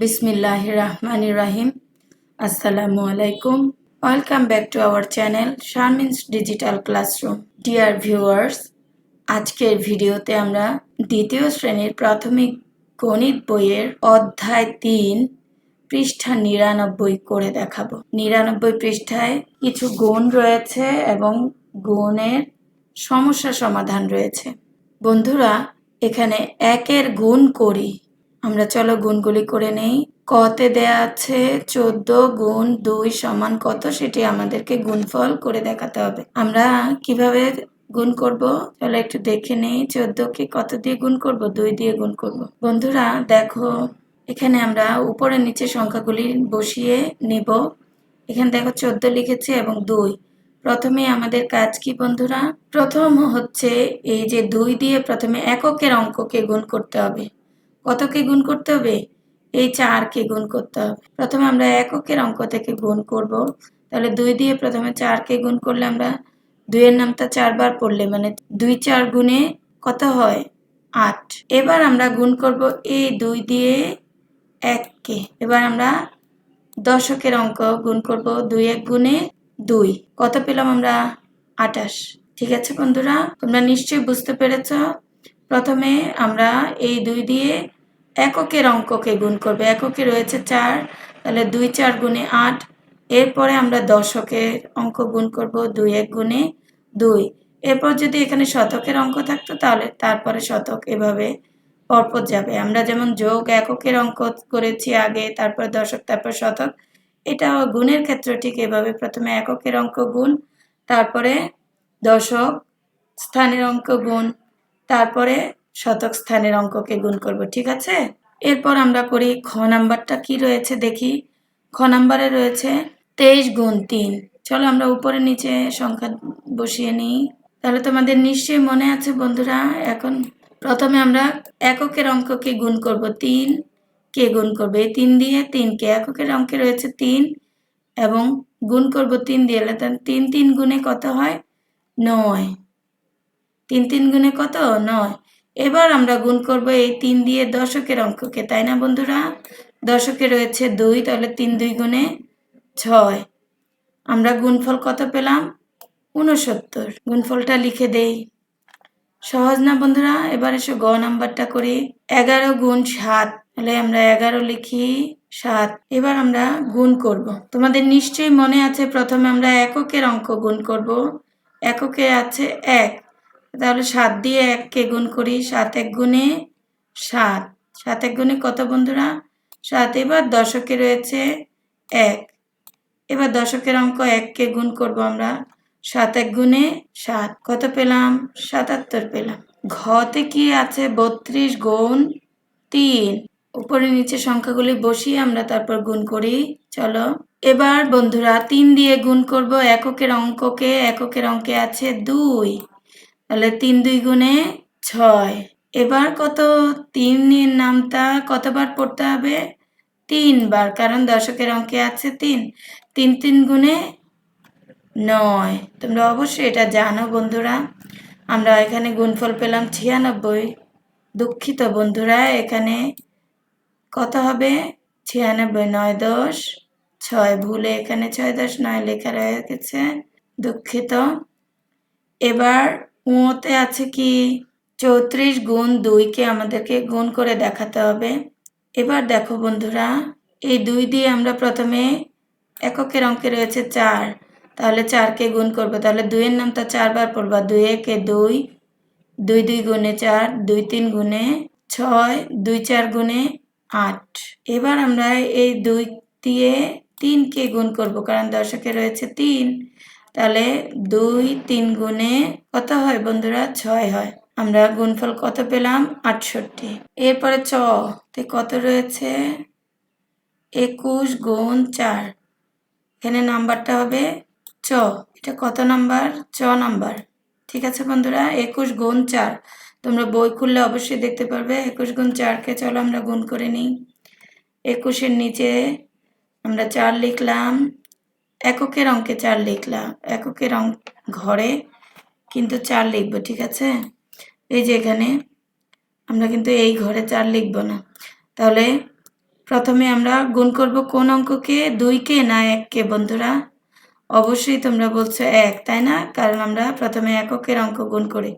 বিসমিল্লাহ রহমান রাহিম আসসালামু আলাইকুম। Welcome back to our channel Sharmin's digital classroom. Dear viewers, আজকের ভিডিওতে আমরা দ্বিতীয় শ্রেণির প্রাথমিক গণিত বইয়ের অধ্যায় তিন, পৃষ্ঠা নিরানব্বই করে দেখাবো। নিরানব্বই পৃষ্ঠায় কিছু গুণ রয়েছে এবং গুণের সমস্যা সমাধান রয়েছে। বন্ধুরা, এখানে একের গুণ করি। আমরা চলো গুণগুলি করে নেই। কতে দেয়া আছে চোদ্দ গুণ দুই সমান কত? সেটি আমাদেরকে গুণফল করে দেখাতে হবে। আমরা কীভাবে গুণ করব? চলো একটু দেখে নেই। চোদ্দকে কত দিয়ে গুণ করব? দুই দিয়ে গুণ করব। বন্ধুরা, দেখো, এখানে আমরা উপরে নিচে সংখ্যাগুলি বসিয়ে নেব। এখানে দেখো চোদ্দ লিখেছে এবং দুই। প্রথমে আমাদের কাজ কি বন্ধুরা? প্রথম হচ্ছে এই যে দুই দিয়ে প্রথমে এককের অঙ্ককে গুণ করতে হবে। কতকে গুণ করতে হবে? এই চারকে গুণ করতে হবে। প্রথমে আমরা এককের অঙ্ক থেকে গুণ করব। তাহলে দুই দিয়ে প্রথমে চারকে গুণ করলে আমরা দুইয়ের নামটা চারবার পড়লে মানে দুই চার গুণে কত হয়? আট। এবার আমরা গুণ করব এই দুই দিয়ে এককে। এবার আমরা দশকের অঙ্ক গুণ করব দুই এক গুণে দুই। কত পেলাম আমরা? আটাশ ঠিক আছে বন্ধুরা? তোমরা নিশ্চয়ই বুঝতে পেরেছ প্রথমে আমরা এই দুই দিয়ে এককের অঙ্ককে গুণ করবে। এককে রয়েছে চার, তাহলে দুই চার গুণে আট। এরপরে আমরা দশকের অঙ্ক গুণ করব দুই এক গুণে দুই। এরপর যদি এখানে শতকের অঙ্ক থাকতো তাহলে তারপরে শতক এভাবে পরপর যাবে। আমরা যেমন যোগ এককের অঙ্ক করেছি আগে, তারপর দশক, তারপর শতক, এটা গুণের ক্ষেত্রে ঠিক এভাবে প্রথমে এককের অঙ্ক গুণ, তারপরে দশক স্থানের অঙ্ক গুণ তারপরে শতক স্থানের অঙ্ককে গুণ করব, ঠিক আছে? এরপর আমরা করি খ নাম্বারটা কি রয়েছে দেখি। খ নাম্বারে রয়েছে তেইশ গুণ তিন। চলো আমরা উপরে নিচে সংখ্যা বসিয়ে নিই। তাহলে তোমাদের নিশ্চয়ই মনে আছে বন্ধুরা, এখন প্রথমে আমরা এককের অঙ্ককে গুণ করব তিন। কে গুণ করবে? এই তিন দিয়ে তিনকে এককের অঙ্কে রয়েছে তিন এবং গুণ করব তিন দিয়ে তিন তিন গুণে কত হয়? নয়। তিন তিন গুণে কত? নয়। এবার আমরা গুণ করব এই তিন দিয়ে দশকের অঙ্ককে, তাই না বন্ধুরা? দশকে রয়েছে দুই, তাহলে তিন দুই গুণে ছয়। আমরা গুণফল কত পেলাম? উনসত্তর গুণফলটা লিখে দেই। সহজ না বন্ধুরা? এবার এসে গ নাম্বারটা করি। এগারো গুণ সাত, তাহলে আমরা এগারো লিখি সাত। এবার আমরা গুণ করব। তোমাদের নিশ্চয়ই মনে আছে, প্রথমে আমরা এককের অঙ্ক গুণ করব। এককে আছে এক। তাহলে সাত দিয়ে এককে গুণ করি, সাত এক গুণে সাত। সাত এক গুণে কত বন্ধুরা? সাত। এবার দশকে রয়েছে এক। এবার দশকের অঙ্ক এককে গুণ করব আমরা। সাত এক গুণে সাত। কত পেলাম? সাতাত্তর পেলাম। ঘতে কি আছে? বত্রিশ গুণ তিন। উপরে নিচে সংখ্যাগুলি বসিয়ে আমরা তারপর গুণ করি। চলো। এবার বন্ধুরা, তিন দিয়ে গুণ করব। এককের অঙ্ককে, এককের অঙ্কে আছে দুই। তাহলে তিন দুই গুণে ছয়। এবার কত? তিনের নামটা কতবার পড়তে হবে? তিনবার, কারণ দশকের অঙ্কে আছে তিন। তিন তিন গুণে নয়। তোমরা অবশ্যই এটা জানো বন্ধুরা। আমরা এখানে গুণফল পেলাম ছিয়ানব্বই। দুঃখিত বন্ধুরা, এখানে কত হবে? ছিয়ানব্বই, নয় দশ, ছয়। ভুলে এখানে ছয় দশ, নয় লেখা রয়ে গেছে। দুঃখিত। এবার উঁতে আছে কি? চৌত্রিশ গুণ দুইকে আমাদেরকে গুণ করে দেখাতে হবে। এবার দেখো বন্ধুরা, এই দুই দিয়ে আমরা প্রথমে এককের অঙ্কে রয়েছে চার। তাহলে চারকে গুণ করব। তাহলে দুইয়ের নামটা চারবার পড়বা। দুই একে দুই দুই দুই গুণে চার, দুই তিন গুণে ছয়, দুই চার গুণে আট। এবার আমরা এই দুই দিয়ে তিনকে গুণ করব। কারণ দশকে রয়েছে তিন। তাহলে দুই তিন গুণে কত হয় বন্ধুরা? ছয় হয়। আমরা গুণফল কত পেলাম? আটষট্টি। এরপরে চ, তে কত রয়েছে? একুশ গুণ চার। এখানে নাম্বারটা হবে চ। এটা কত নাম্বার? চ নাম্বার। ঠিক আছে বন্ধুরা? একুশ গুণ চার। তোমরা বই খুললে অবশ্যই দেখতে পারবে। একুশ গুণ চারকে চলো আমরা গুণ করে নিই। একুশের নিচে আমরা চার লিখলাম। এককের অঙ্কে চার লিখলাম এককের অঙ্ক ঘরে কিন্তু চার লিখব, ঠিক আছে? এই যে এখানে আমরা কিন্তু এই ঘরে চার লিখব না। তাহলে প্রথমে আমরা গুণ করব কোন অঙ্ককে, দুইকে না এককে, বন্ধুরা? অবশ্যই তোমরা বলছো এক, তাই না? কারণ আমরা প্রথমে এককের অঙ্ক গুণ করি।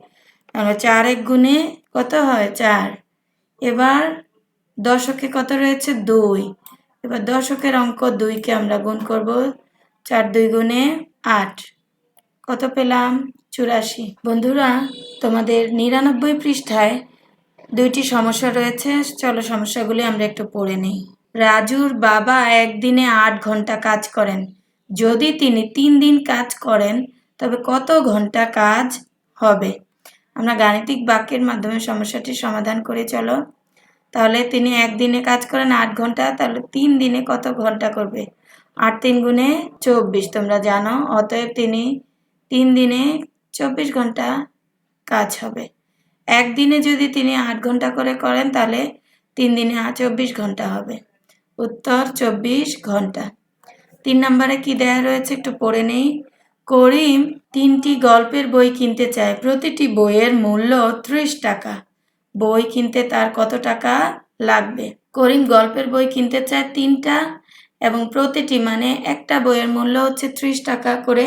আমরা চার এক গুণে কত হয়? চার। এবার দশকে কত রয়েছে? দুই। এবার দশকের অঙ্ক দুইকে আমরা গুণ করব চার দুই গুণে আট। কত পেলাম? চুরাশি। বন্ধুরা, তোমাদের নিরানব্বই পৃষ্ঠায় দুইটি সমস্যা রয়েছে। চলো সমস্যাগুলি আমরা একটু পড়ে নিই। রাজুর বাবা একদিনে আট ঘণ্টা কাজ করেন। যদি তিনি তিন দিন কাজ করেন, তবে কত ঘণ্টা কাজ হবে? আমরা গাণিতিক বাক্যের মাধ্যমে সমস্যাটি সমাধান করে, চলো। তাহলে তিনি একদিনে কাজ করেন আট ঘণ্টা, তাহলে তিন দিনে কত ঘণ্টা করবে? আট তিন গুণে চব্বিশ, তোমরা জানো, অতএব তিনি তিন দিনে চব্বিশ ঘণ্টা কাজ হবে। একদিনে যদি তিনি আট ঘণ্টা করে করেন, তাহলে তিন দিনে চব্বিশ ঘণ্টা হবে। উত্তর, চব্বিশ ঘণ্টা। তিন নম্বরে কি দেয়া রয়েছে একটু পড়ে নেই। করিম তিনটি গল্পের বই কিনতে চায়। প্রতিটি বইয়ের মূল্য ত্রিশ টাকা। বই কিনতে তার কত টাকা লাগবে? করিম গল্পের বই কিনতে চায় তিনটা এবং প্রতিটি মানে একটা বইয়ের মূল্য হচ্ছে ত্রিশ টাকা করে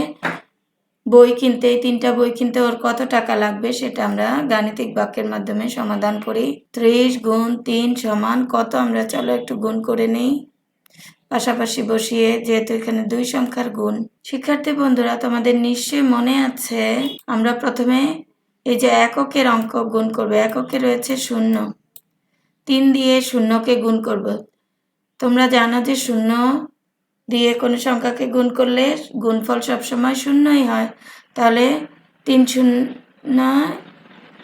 বই কিনতে তিনটা বই কিনতে ওর কত টাকা লাগবে সেটা আমরা গাণিতিক বাক্যের মাধ্যমে সমাধান করি। ত্রিশ গুণ তিন সমান কত? আমরা চলো একটু গুণ করে নিই। পাশাপাশি বসিয়ে, যেহেতু এখানে দুই সংখ্যার গুণ। শিক্ষার্থী বন্ধুরা, তোমাদের নিশ্চয়ই মনে আছে, আমরা প্রথমে এই যে এককের অঙ্ক গুণ করব। এককে রয়েছে শূন্য। তিন দিয়ে শূন্যকে গুণ করব। তোমরা জানো যে শূন্য দিয়ে কোনো সংখ্যাকে গুণ করলে গুণফল সবসময় শূন্যই হয়। তাহলে তিন শূন্য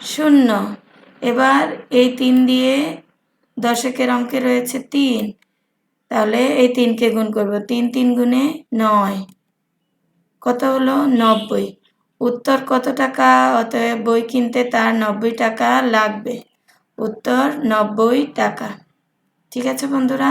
শূন্য। এবার এই তিন দিয়ে দশকের অঙ্কে রয়েছে তিন। তাহলে এই তিনকে গুণ করব। তিন তিন গুণে নয়। কত হলো? নব্বই। উত্তর কত টাকা? অতএব বই কিনতে তার নব্বই টাকা লাগবে। উত্তর নব্বই টাকা। ঠিক আছে বন্ধুরা?